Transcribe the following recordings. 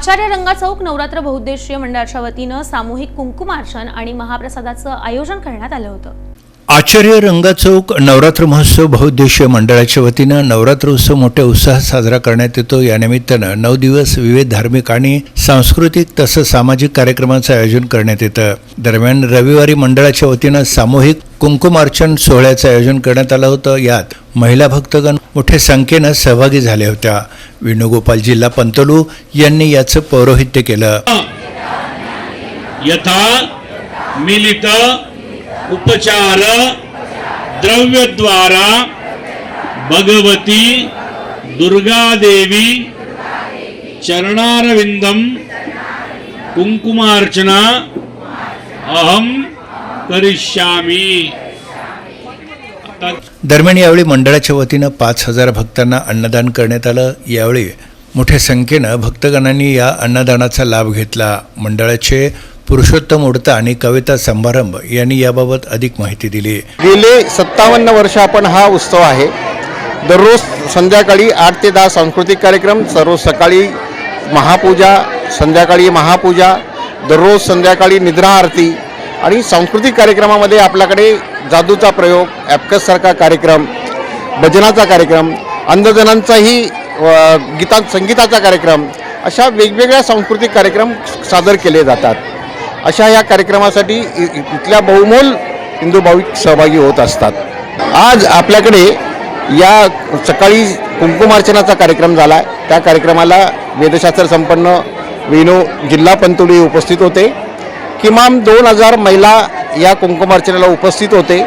आचार्य रंगा चौक नवरात्र बहुउद्देशीय मंडळाच्या वतीनं सामूहिक कुंकुमार्चन आणि महाप्रसादाचं आयोजन करण्यात आलं होतं. आचार्य रंगाचौक नवरात्र महोत्सव बहुउद्देशीय मंडळाच्या वतीनं नवरात्र उत्सव मोठ्या उत्साहात साजरा करण्यात येतो. या निमित्तानं नऊ दिवस विविध धार्मिक आणि सांस्कृतिक तसंच सामाजिक कार्यक्रमाचं आयोजन करण्यात येतं. दरम्यान रविवारी मंडळाच्या वतीनं सामूहिक कुंकुमार्चन सोहळ्याचं आयोजन करण्यात आलं होतं. यात महिला भक्तगण मोठ्या संख्येनं सहभागी झाल्या होत्या. वेणुगोपाल जिल्हा पंतलू यांनी याचं पौरोहित्य केलं. यथा मिलित उपचार द्रव्यद्वारा भगवती दुर्गादेवी चरणारविंदम कुंकुमार्चना अहम करिष्यामी. दरम्यान यावेळी मंडळाच्या वतीनं पाच हजार भक्तांना अन्नदान करण्यात आलं. यावेळी मोठ्या संख्येनं भक्तगणांनी या अन्नदानाचा लाभ घेतला. मंडळाचे पुरुषोत्तम उडता आणि कविता समारंभ यांनी याबाबत अधिक माहिती दिली. गेले सत्तावन्न वर्ष आपण हा उत्सव आहे. दररोज संध्याकाळी आठ ते दहा सांस्कृतिक कार्यक्रम सर्व सकाळी महापूजा संध्याकाळी महापूजा दररोज संध्याकाळी निद्रा आरती आणि सांस्कृतिक कार्यक्रमामध्ये आपल्याकडे जादूचा प्रयोग ॲपकससारखा कार्यक्रम भजनाचा कार्यक्रम अंधजनांचाही गीता संगीताचा कार्यक्रम अशा वेगवेगळ्या सांस्कृतिक कार्यक्रम सादर केले जातात. अशा या कार्यक्रमासाठी इ- इथल्या बहुमोल हिंदू भाविक सहभागी होत असतात. आज आपल्याकडे या सकाळी कुंकुमार्चनाचा कार्यक्रम झाला आहे त्या कार्यक्रमाला वेदशास्त्र संपन्न वेणू जिल्हा पंतुडी उपस्थित होते. किमान दोन हजार महिला या कुंकुमार्चनाला उपस्थित होते.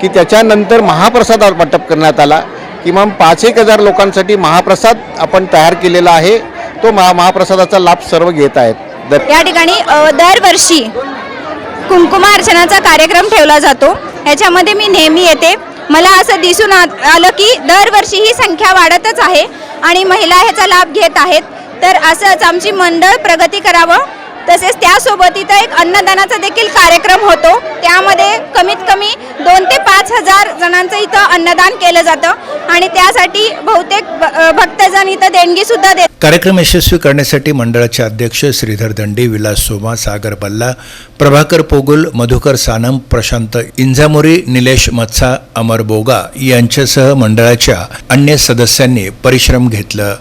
की त्याच्यानंतर महाप्रसाद वाटप करण्यात आला. किमान पाच एक हजार लोकांसाठी महाप्रसाद आपण तयार केलेला आहे. तो महा महाप्रसादाचा लाभ सर्व घेत आहेत. या ठिकाणी दरवर्षी कुंकुमार्चनाचा कार्यक्रम ठेवला जातो. ह्याच्यामध्ये मी नेहमी येते. मला असं दिसून आलं की दरवर्षी ही संख्या वाढतच आहे आणि महिला ह्याचा लाभ घेत आहेत. तर असंच आमची मंडळ प्रगती करावं. तसेच त्यासोबत इथं एक अन्नदानाचा देखील कार्यक्रम होतो. त्यामध्ये कमीत कमी दोन ते पाच हजार जणांचं इथं अन्नदान केलं जातं आणि त्यासाठी बहुतेक भक्तजण इथं देणगीसुद्धा देत कार्यक्रम यशस्वी करण्यासाठी मंडळाचे अध्यक्ष श्रीधर दंडी विलास सोमा सागर बल्ला प्रभाकर पोगुल मधुकर सानम प्रशांत इंजामोरी निलेश मत्सा अमर बोगा यांच्यासह मंडळाच्या अन्य सदस्यांनी परिश्रम घेतलं.